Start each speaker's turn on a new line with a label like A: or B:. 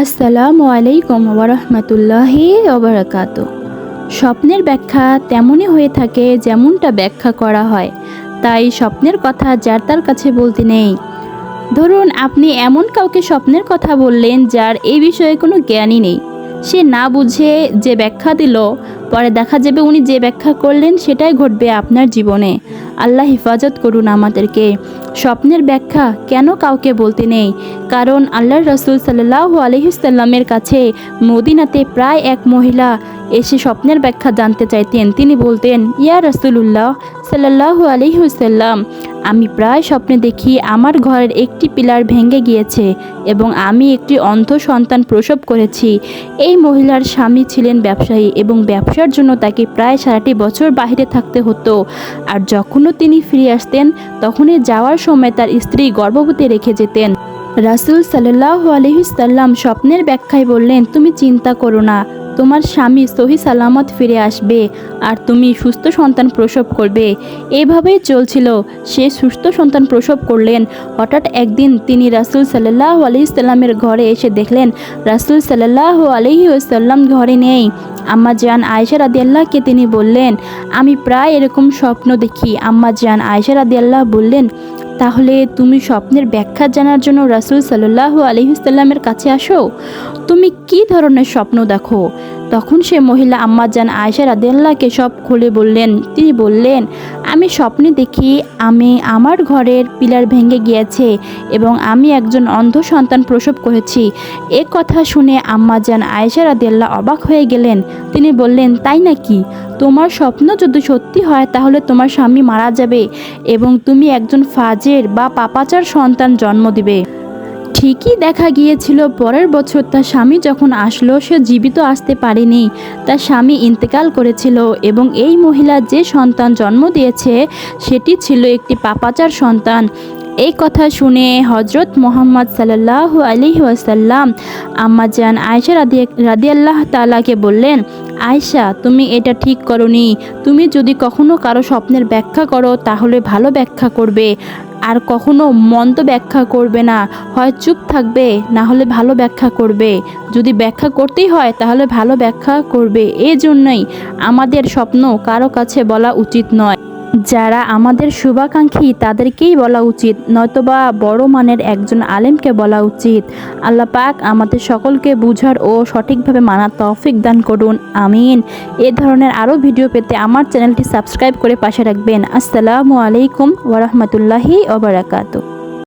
A: আসসালামু আলাইকুম ওরহমতুল্লাহি ওবরাকাত স্বপ্নের ব্যাখ্যা তেমনই হয়ে থাকে যেমনটা ব্যাখ্যা করা হয়। তাই স্বপ্নের কথা যার তার কাছে বলতে নেই। ধরুন, আপনি এমন কাউকে স্বপ্নের কথা বললেন যার এই বিষয়ে কোনো জ্ঞানই নেই। সে না বুঝে যে ব্যাখ্যা দিল পরে দেখা যাবে উনি যে ব্যাখ্যা করলেন সেটাই ঘটবে আপনার জীবনে। আল্লাহ হেফাজত করুন আমাদেরকে। স্বপ্নের ব্যাখ্যা কেন কাউকে বলতে নেই? কারণ আল্লাহর রসুল সাল্লাহ আলহিসাল্লামের কাছে মদিনাতে প্রায় এক মহিলা এসে স্বপ্নের ব্যাখ্যা জানতে চাইতেন। তিনি বলতেন, ইয়া রসুল্লাহ সাল্লাহ আলহিসাল্লাম আমি প্রায় স্বপ্নে দেখি আমার ঘরের একটি পিলার ভেঙে গিয়েছে এবং আমি একটি অন্ধ সন্তান প্রসব করেছি। এই মহিলার স্বামী ছিলেন ব্যবসায়ী এবং ব্যবসার জন্য তাকে প্রায় সারাটি বছর বাইরে থাকতে হতো। আর যখনও তিনি ফিরে আসতেন, তখনই যাওয়ার সময় তার স্ত্রী গর্ভবতী রেখে যেতেন। রাসুল সাল্লাহ আলহিসাল্লাম স্বপ্নের ব্যাখ্যায় বললেন, তুমি চিন্তা করো না তোমার স্বামী সহি সালামত ফিরে আসবে আর তুমি সুস্থ সন্তান প্রসব করবে। এভাবেই চলছিল। সে সুস্থ সন্তান প্রসব করলেন। হঠাৎ একদিন তিনি রাসুল সাল্লাহ আলহিসাল্লামের ঘরে এসে দেখলেন, রাসুল সাল্লাহ আলহি সাল্লাম ঘরে নেই। আম্মা জান আয়েশা রাদিয়াল্লাহকে তিনি বললেন, আমি প্রায় এরকম স্বপ্ন দেখি। আম্মা জান আয়েশা রাদিয়াল্লাহ বললেন, তাহলে তুমি স্বপ্নের ব্যাখ্যা জানার জন্য রাসুল সাল্লাহ আলহিসাল্লামের কাছে আসো? তুমি কি ধরনের স্বপ্ন দেখো? তখন সে মহিলা আম্মাজান আয়সা রাদিয়াল্লাহকে সব খুলে বললেন তিনি বললেন? আমি স্বপ্নে দেখি আমি আমার ঘরের পিলার ভেঙে গিয়েছে এবং আমি একজন অন্ধ সন্তান প্রসব করেছি। এ কথা শুনে আম্মাজান আয়সা রাদিয়াল্লাহ অবাক হয়ে গেলেন। তিনি বললেন, তাই নাকি? তোমার স্বপ্ন যদি সত্যি হয় তাহলে তোমার স্বামী মারা যাবে এবং তুমি একজন ফাজের বা পাপাচার সন্তান জন্ম দিবে। ঠিকই দেখা গিয়েছিল, পরের বছর তার স্বামী যখন আসলো, সে জীবিত আসতে পারেনি। তার স্বামী ইন্তেকাল করেছিল এবং এই মহিলা যে সন্তান জন্ম দিয়েছে, সেটি ছিল একটি পাপাচার সন্তান। এই কথা শুনে হজরত মোহাম্মদ সাল্লাহ আলি ওয়াসাল্লাম আম্মাজান আয়সা রাদি রাদিয়াল্লাহ তালাকে বললেন আয়সা তুমি এটা ঠিক করনি। তুমি যদি কখনো কারও স্বপ্নের ব্যাখ্যা করো, তাহলে ভালো ব্যাখ্যা করবে। আর কখনো মন্দ ব্যাখ্যা করবে না। হয় চুপ থাকবে, না হলে ভালো ব্যাখ্যা করবে। যদি ব্যাখ্যা করতেই হয়, তাহলে ভালো ব্যাখ্যা করবে। এই জন্যই আমাদের স্বপ্ন কারও কাছে বলা উচিত নয়। যারা আমাদের শুভাকাঙ্ক্ষী, তাদেরকেই বলা উচিত। নয়তোবা বড় মানের একজন আলেমকে বলা উচিত। আল্লাহ পাক আমাদের সকলকে বুঝার ও সঠিকভাবে মানার তৌফিক দান করুন। আমিন। এ ধরনের আরও ভিডিও পেতে আমার চ্যানেলটি সাবস্ক্রাইব করে পাশে রাখবেন। আসসালামু আলাইকুম ওরহমতুল্লাহি ওবরাকাতু